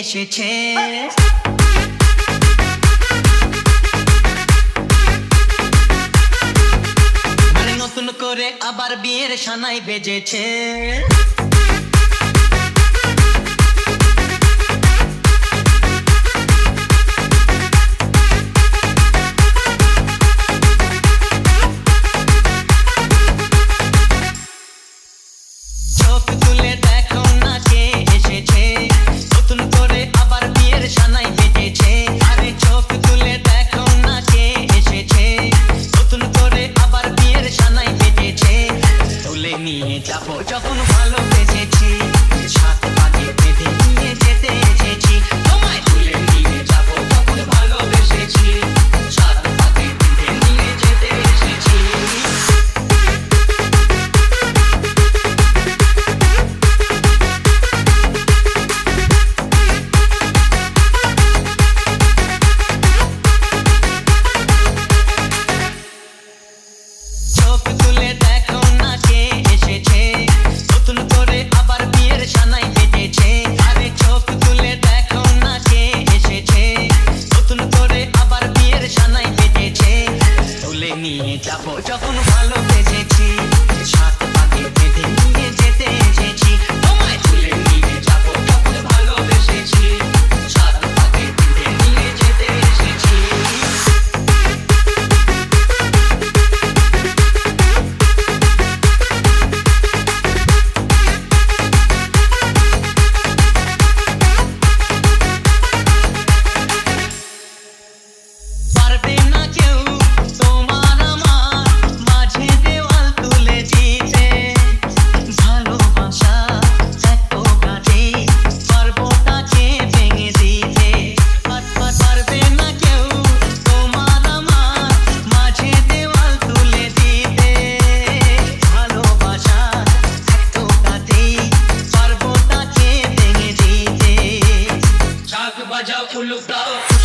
এসেছে। মানে নতুন করে আবার বিয়ের সানাই বেজেছে। যখন ভালো যখন ভালো ভালোবেসেছি সাথে pull los.